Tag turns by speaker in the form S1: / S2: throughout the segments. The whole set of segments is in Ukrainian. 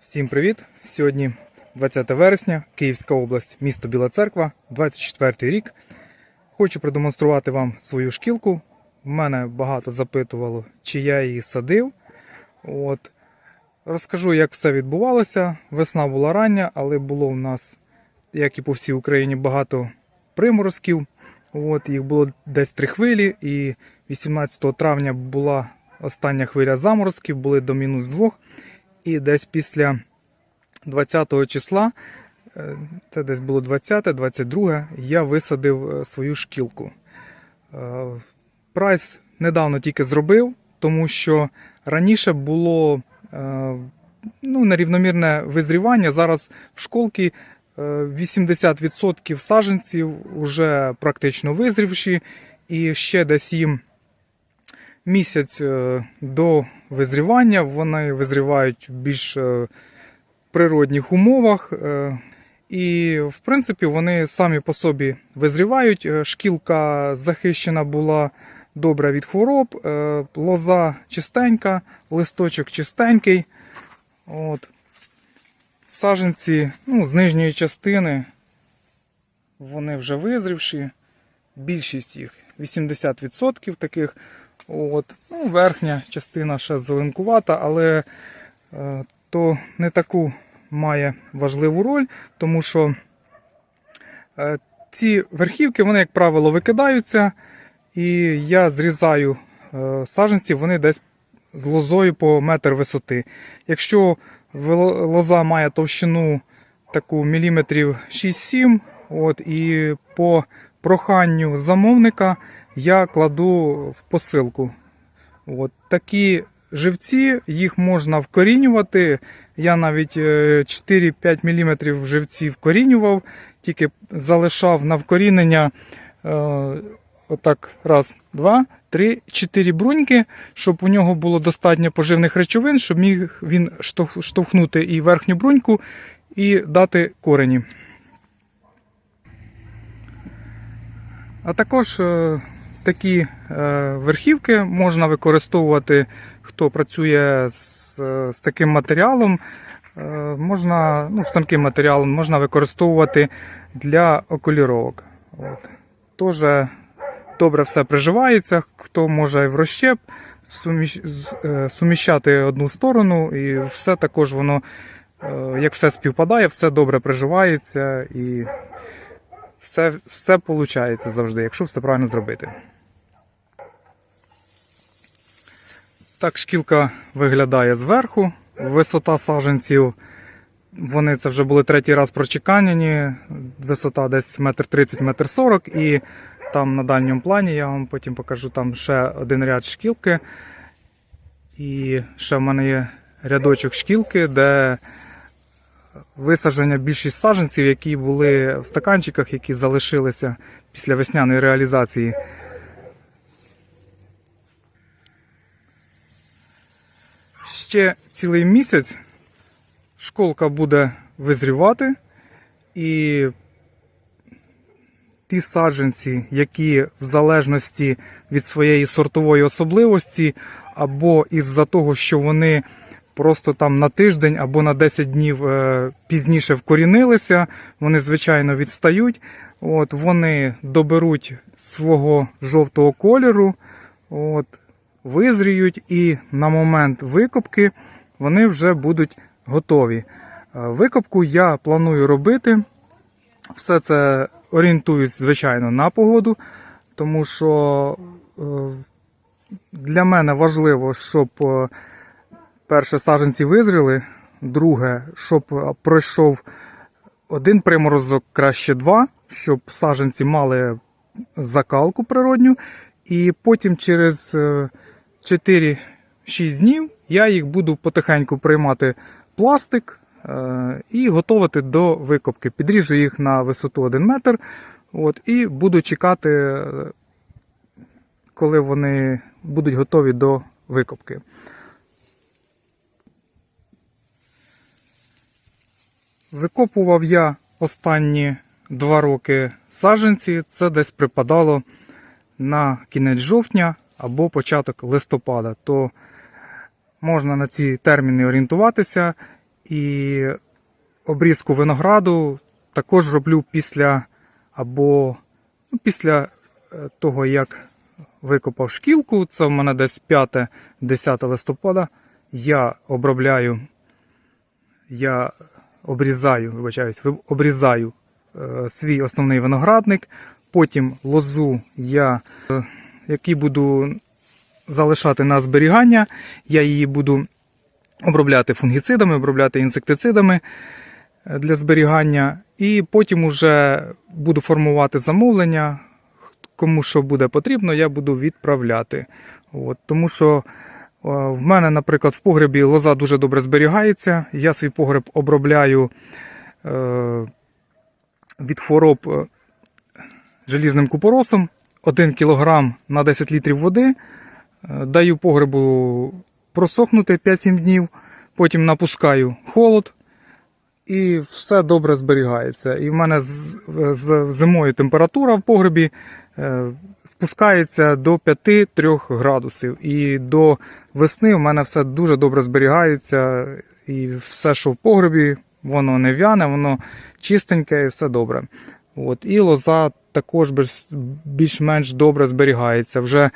S1: Всім привіт! Сьогодні 20 вересня, Київська область, місто Біла Церква, 24 рік. Хочу продемонструвати вам свою шкілку. Мене багато запитувало, чи я її садив. От. Розкажу, як все відбувалося. Весна була рання, але було в нас, як і по всій Україні, багато приморозків. От, їх було десь три хвилі, і 18 травня була остання хвиля заморозків, були до мінус двох. І десь після 20 числа, е, це десь було 20-22, я висадив е, свою шкілку. Е, Прайс недавно тільки зробив, тому що раніше було ну, нерівномірне визрівання. Зараз в школки е, 80% саджанців вже практично визрівші, і ще десь їм місяць е, до визрівання. Вони визрівають в більш е, природних умовах. е, І, в принципі, вони самі по собі визрівають. Шкілка захищена була добре від хвороб, лоза чистенька, листочок чистенький. От. Саженці ну, з нижньої частини вони вже визрівші. Більшість їх 80% таких. От. Ну, верхня частина ще зеленкувата, але е, то не таку має важливу роль, тому що е, ці верхівки, вони, як правило, викидаються, і я зрізаю е, саджанці, вони десь з лозою по метр висоти. Якщо лоза має товщину таку міліметрів 6-7, от, і по проханню замовника я кладу в посилку. От, такі живці, їх можна вкорінювати. Я навіть е, 4-5 мм живців вкорінював, тільки залишав на вкорінення е, отак, раз, два, три, чотири бруньки, щоб у нього було достатньо поживних речовин, щоб міг він штовхнути і верхню бруньку, і дати корені. А також е, такі е, верхівки можна використовувати, хто працює з, е, з таким матеріалом. Е, можна, ну, з тонким матеріалом можна використовувати для окуліровок. От. Тоже добре все приживається, хто може в розщеп суміщ, суміщати одну сторону, і все також воно, як все співпадає, все добре приживається і все, все виходить завжди, якщо все правильно зробити. Так шкілка виглядає зверху. Висота саджанців. Вони це вже були третій раз прочеканені. Висота десь метр тридцять, метр сорок. І там на дальньому плані я вам потім покажу там ще один ряд шкілки. І ще в мене є рядочок шкілки, де висадження більшість саджанців, які були в стаканчиках, які залишилися після весняної реалізації. Ще цілий місяць школка буде визрівати, і ті саджанці, які в залежності від своєї сортової особливості, або із-за того, що вони просто там на тиждень або на 10 днів е, пізніше вкорінилися, вони звичайно відстають. От, вони доберуть свого жовтого кольору, от, визріють, і на момент викопки вони вже будуть готові. Е, Викопку я планую робити. Все це орієнтуюсь, звичайно, на погоду, тому що е, для мене важливо, щоб е, перше саджанці визріли, друге, щоб пройшов один приморозок, краще два, щоб саджанці мали закалку природню, і потім через 4-6 днів я їх буду потихеньку приймати пластик е, і готувати до викопки. Підріжу їх на висоту 1 метр от, і буду чекати, е, коли вони будуть готові до викопки. Викопував я останні два роки саджанці. Це десь припадало на кінець жовтня або початок листопада. То можна на ці терміни орієнтуватися І обрізку винограду також роблю після або ну, після е, того, як викопав шкілку, це в мене десь 5-10 листопада. Я обробляю, я обрізаю, вибачаюсь, обрізаю е, свій основний виноградник. Потім лозу я, е, який буду залишати на зберігання, я її буду обробляти фунгіцидами, обробляти інсектицидами е, для зберігання. І потім уже буду формувати замовлення. Кому що буде потрібно, я буду відправляти. От, тому що е, в мене, наприклад, в погребі лоза дуже добре зберігається. Я свій погреб обробляю е, від хвороб желізним купоросом. 1 кг на 10 літрів води. Е, Даю погребу просохнути 5-7 днів, потім напускаю холод і все добре зберігається. І в мене з, з зимою температура в погребі е, спускається до 5-3 градусів. І до весни в мене все дуже добре зберігається. І все, що в погребі, воно не в'яне, воно чистеньке і все добре. От, і лоза також більш- більш-менш добре зберігається. Вже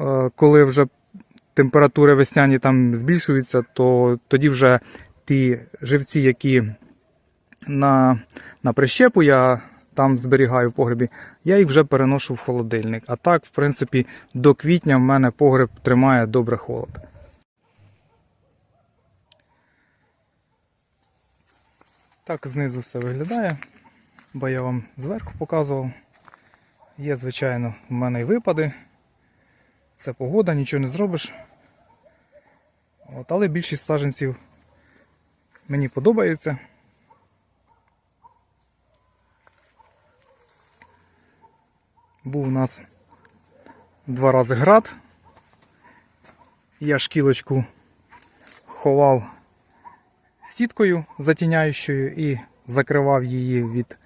S1: е, коли вже температури весняні там збільшуються, то тоді вже ті живці, які на, на прищепу я там зберігаю в погребі, я їх вже переношу в холодильник. А так, в принципі, до квітня в мене погреб тримає добре холод. Так знизу все виглядає, бо я вам зверху показував. Є, звичайно, в мене і випади. Це погода, нічого не зробиш. От, але більшість саджанців мені подобається. Був у нас два рази град. Я шкілочку ховав сіткою затіняючою і закривав її від,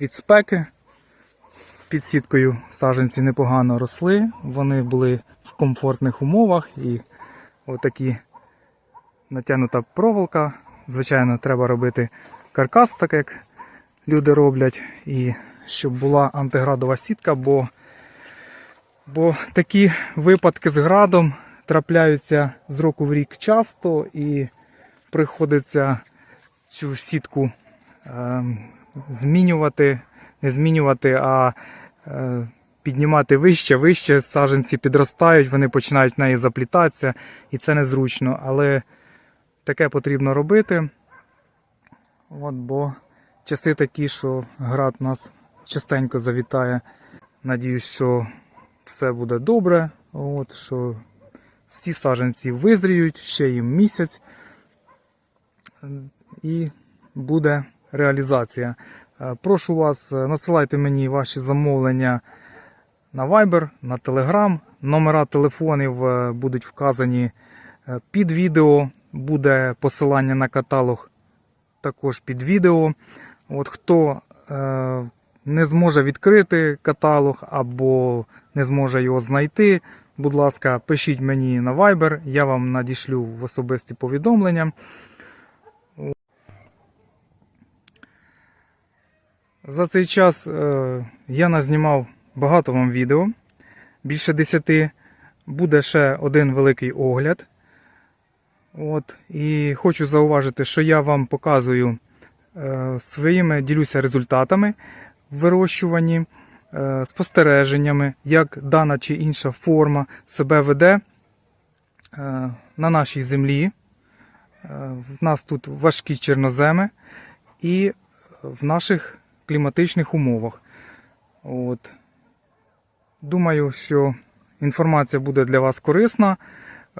S1: від спеки. Під сіткою саджанці непогано росли, вони були в комфортних умовах і отакі натягнута проволока. Звичайно, треба робити каркас, так як люди роблять, і щоб була антиградова сітка, бо, бо такі випадки з градом трапляються з року в рік часто і приходиться цю сітку ем, змінювати, не змінювати, а е, піднімати вище, вище, саджанці підростають, вони починають в неї заплітатися, і це незручно. Але таке потрібно робити. От, бо часи такі, що град нас частенько завітає. Надіюсь, що все буде добре. От, що всі саджанці визріють, ще їм місяць. І буде реалізація. Е, Прошу вас, е, надсилайте мені ваші замовлення на Viber, на Telegram. Номера телефонів е, будуть вказані під відео. Буде посилання на каталог також під відео. От хто не зможе відкрити каталог або не зможе його знайти, будь ласка, пишіть мені на Viber, я вам надішлю в особисті повідомлення. За цей час е, я назнімав багато вам відео, більше 10. Буде ще один великий огляд. От, і хочу зауважити, що я вам показую е, своїми ділюся результатами в вирощуванні, е, спостереженнями, як дана чи інша форма себе веде на нашій землі. В нас тут важкі чорноземи і в наших кліматичних умовах. От. Думаю, що інформація буде для вас корисна.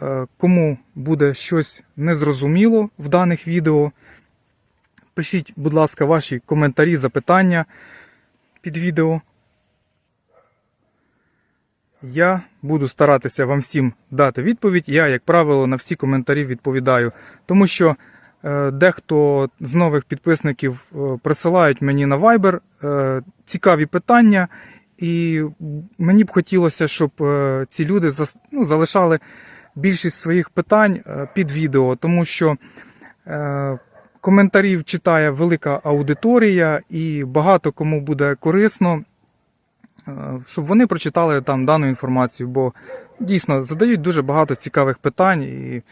S1: Е, Кому буде щось незрозуміло в даних відео, пишіть, будь ласка, ваші коментарі, запитання під відео. Я буду старатися вам всім дати відповідь. Я, як правило, на всі коментарі відповідаю, тому що дехто з нових підписників е, присилають мені на Viber е, цікаві питання, і мені б хотілося, щоб е, ці люди ну, залишали більшість своїх питань е, під відео, тому що Е, Коментарів читає велика аудиторія, і багато кому буде корисно, е, щоб вони прочитали там дану інформацію, бо дійсно задають дуже багато цікавих питань, і е,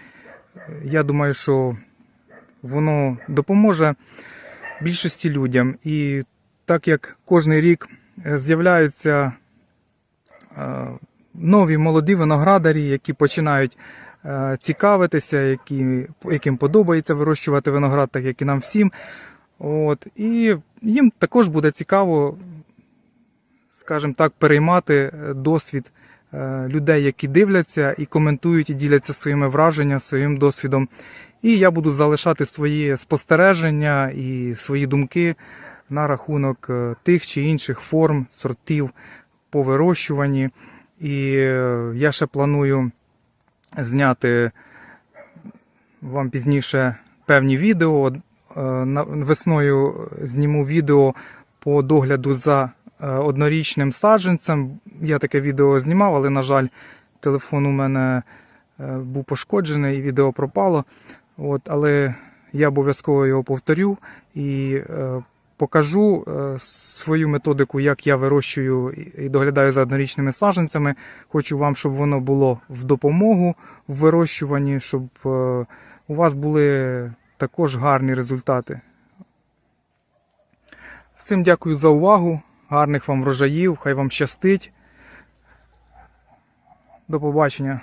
S1: я думаю, що воно допоможе більшості людям. І так як кожен рік е, з'являються е, нові молоді виноградарі, які починають е, цікавитися, які, яким подобається вирощувати виноград, так як і нам всім. От, і їм також буде цікаво, скажімо так, переймати досвід людей, які дивляться і коментують, і діляться своїми враженнями, своїм досвідом. І я буду залишати свої спостереження і свої думки на рахунок е, тих чи інших форм, сортів по вирощуванні. І е, я ще планую зняти вам пізніше певні відео. Е, Весною зніму відео по догляду за е, однорічним саджанцем. Я таке відео знімав, але, на жаль, телефон у мене е, був пошкоджений і відео пропало. От, але я обов'язково його повторю і е, покажу е, свою методику, як я вирощую і- доглядаю за однорічними саджанцями. Хочу вам, щоб воно було в допомогу в вирощуванні, щоб е, у вас були також гарні результати. Всім дякую за увагу. Гарних вам врожаїв, хай вам щастить. До побачення.